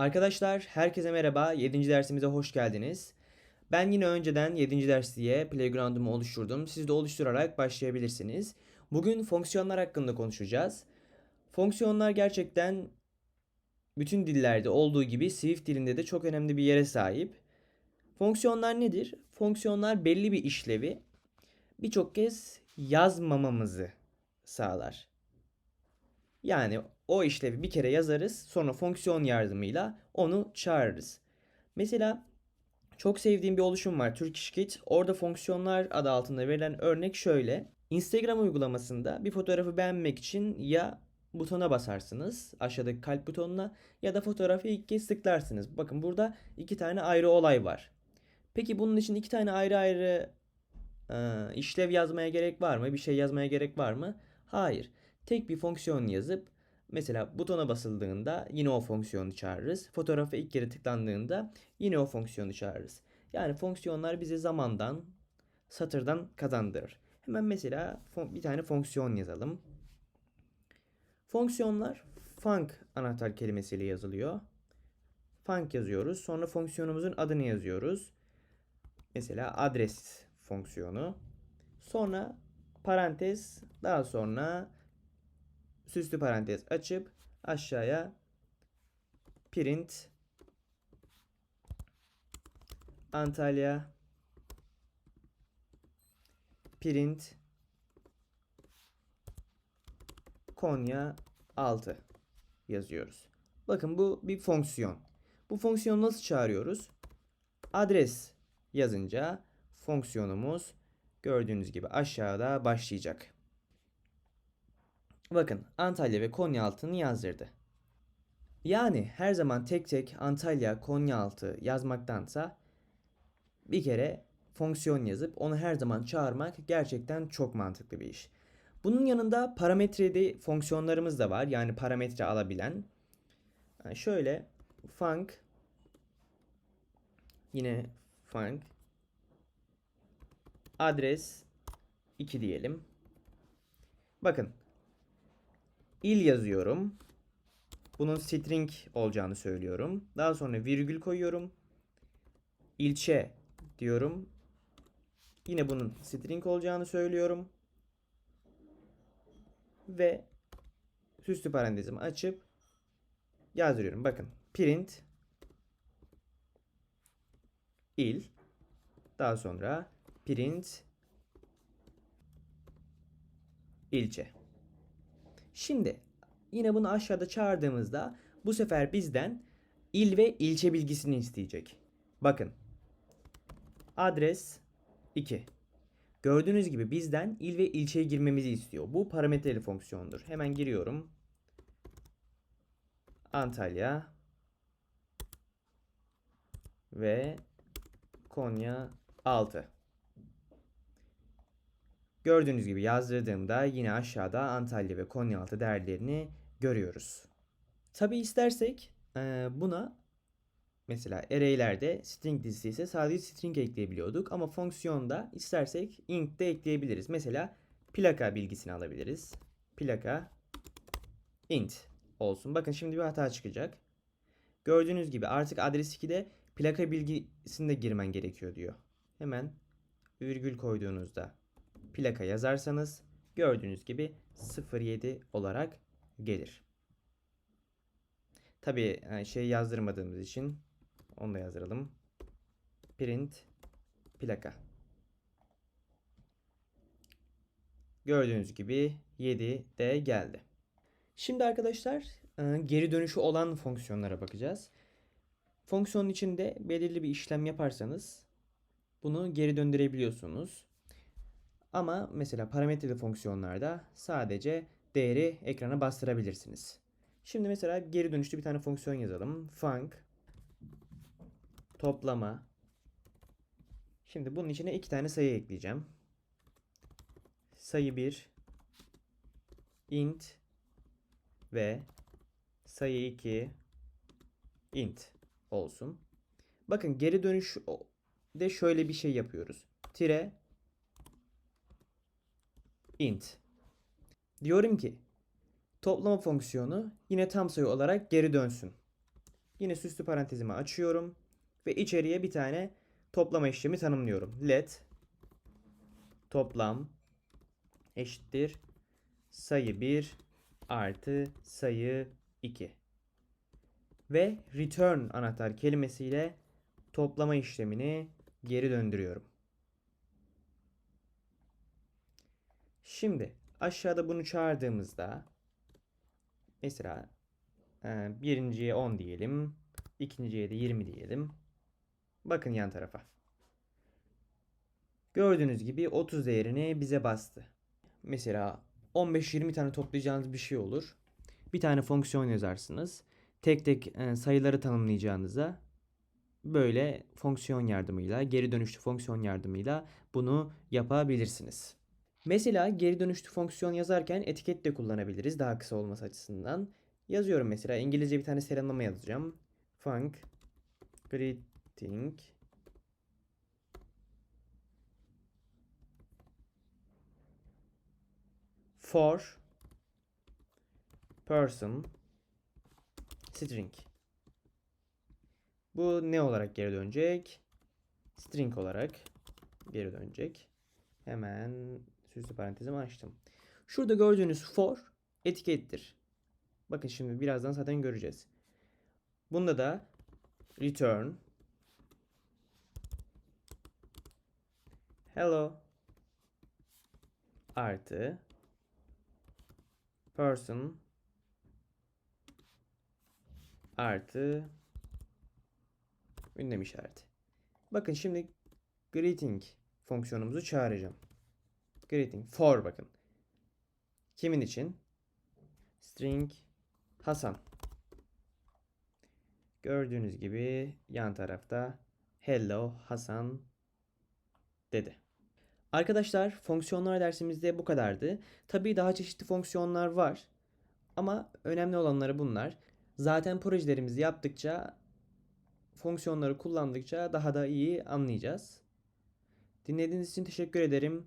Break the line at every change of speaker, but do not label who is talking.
Arkadaşlar herkese merhaba. 7. dersimize hoş geldiniz. Ben yine önceden 7. ders diye playground'umu oluşturdum. Siz de oluşturarak başlayabilirsiniz. Bugün fonksiyonlar hakkında konuşacağız. Fonksiyonlar gerçekten bütün dillerde olduğu gibi Swift dilinde de çok önemli bir yere sahip. Fonksiyonlar nedir? Fonksiyonlar belli bir işlevi birçok kez yazmamamızı sağlar. Yani o işlevi bir kere yazarız, sonra fonksiyon yardımıyla onu çağırırız. Mesela çok sevdiğim bir oluşum var Turkish Orada fonksiyonlar adı altında verilen örnek şöyle. Instagram uygulamasında bir fotoğrafı beğenmek için ya butona basarsınız aşağıdaki kalp butonuna ya da fotoğrafı ilk kez tıklarsınız. Bakın burada iki tane ayrı olay var. Peki bunun için iki tane ayrı ayrı e, işlev yazmaya gerek var mı? Bir şey yazmaya gerek var mı? Hayır. Tek bir fonksiyon yazıp mesela butona basıldığında yine o fonksiyonu çağırırız. Fotoğrafa ilk kere tıklandığında yine o fonksiyonu çağırırız. Yani fonksiyonlar bize zamandan, satırdan kazandırır. Hemen mesela bir tane fonksiyon yazalım. Fonksiyonlar func anahtar kelimesiyle yazılıyor. Func yazıyoruz. Sonra fonksiyonumuzun adını yazıyoruz. Mesela adres fonksiyonu. Sonra parantez daha sonra süslü parantez açıp aşağıya print Antalya print Konya 6 yazıyoruz. Bakın bu bir fonksiyon. Bu fonksiyonu nasıl çağırıyoruz? Adres yazınca fonksiyonumuz gördüğünüz gibi aşağıda başlayacak. Bakın Antalya ve Konyaaltı'nı yazdırdı. Yani her zaman tek tek Antalya, Konyaaltı yazmaktansa bir kere fonksiyon yazıp onu her zaman çağırmak gerçekten çok mantıklı bir iş. Bunun yanında parametreli fonksiyonlarımız da var. Yani parametre alabilen. Yani şöyle func yine func adres 2 diyelim. Bakın il yazıyorum. Bunun string olacağını söylüyorum. Daha sonra virgül koyuyorum. İlçe diyorum. Yine bunun string olacağını söylüyorum. Ve süslü parantezimi açıp yazdırıyorum. Bakın print il daha sonra print ilçe. Şimdi yine bunu aşağıda çağırdığımızda bu sefer bizden il ve ilçe bilgisini isteyecek. Bakın. Adres 2. Gördüğünüz gibi bizden il ve ilçeye girmemizi istiyor. Bu parametreli fonksiyondur. Hemen giriyorum. Antalya ve Konya 6. Gördüğünüz gibi yazdırdığımda yine aşağıda Antalya ve Konyaaltı değerlerini görüyoruz. Tabi istersek e, buna mesela array'lerde string dizisi ise sadece string ekleyebiliyorduk ama fonksiyonda istersek int de ekleyebiliriz. Mesela plaka bilgisini alabiliriz. Plaka int olsun. Bakın şimdi bir hata çıkacak. Gördüğünüz gibi artık adres 2'de plaka bilgisini de girmen gerekiyor diyor. Hemen virgül koyduğunuzda plaka yazarsanız gördüğünüz gibi 07 olarak gelir. Tabi yani şey yazdırmadığımız için onu da yazdıralım. Print plaka. Gördüğünüz gibi 7 de geldi. Şimdi arkadaşlar e, geri dönüşü olan fonksiyonlara bakacağız. Fonksiyonun içinde belirli bir işlem yaparsanız bunu geri döndürebiliyorsunuz. Ama mesela parametreli fonksiyonlarda sadece değeri ekrana bastırabilirsiniz. Şimdi mesela geri dönüşlü bir tane fonksiyon yazalım. Func toplama. Şimdi bunun içine iki tane sayı ekleyeceğim. Sayı 1 int ve sayı 2 int olsun. Bakın geri dönüş de şöyle bir şey yapıyoruz. Tire int. Diyorum ki toplama fonksiyonu yine tam sayı olarak geri dönsün. Yine süslü parantezimi açıyorum ve içeriye bir tane toplama işlemi tanımlıyorum. Let toplam eşittir sayı 1 artı sayı 2. Ve return anahtar kelimesiyle toplama işlemini geri döndürüyorum. Şimdi aşağıda bunu çağırdığımızda mesela e, birinciye 10 diyelim. ikinciye de 20 diyelim. Bakın yan tarafa. Gördüğünüz gibi 30 değerini bize bastı. Mesela 15-20 tane toplayacağınız bir şey olur. Bir tane fonksiyon yazarsınız. Tek tek e, sayıları tanımlayacağınıza böyle fonksiyon yardımıyla, geri dönüşlü fonksiyon yardımıyla bunu yapabilirsiniz. Mesela geri dönüşlü fonksiyon yazarken etiket de kullanabiliriz daha kısa olması açısından. Yazıyorum mesela İngilizce bir tane selamlama yazacağım. Func greeting for person string. Bu ne olarak geri dönecek? String olarak geri dönecek. Hemen süslü parantezimi açtım. Şurada gördüğünüz for etikettir. Bakın şimdi birazdan zaten göreceğiz. Bunda da return hello artı person artı ünlem işareti. Bakın şimdi greeting fonksiyonumuzu çağıracağım. Greeting for bakın. Kimin için? String Hasan. Gördüğünüz gibi yan tarafta hello Hasan dedi. Arkadaşlar fonksiyonlar dersimizde bu kadardı. Tabii daha çeşitli fonksiyonlar var. Ama önemli olanları bunlar. Zaten projelerimizi yaptıkça fonksiyonları kullandıkça daha da iyi anlayacağız. Dinlediğiniz için teşekkür ederim.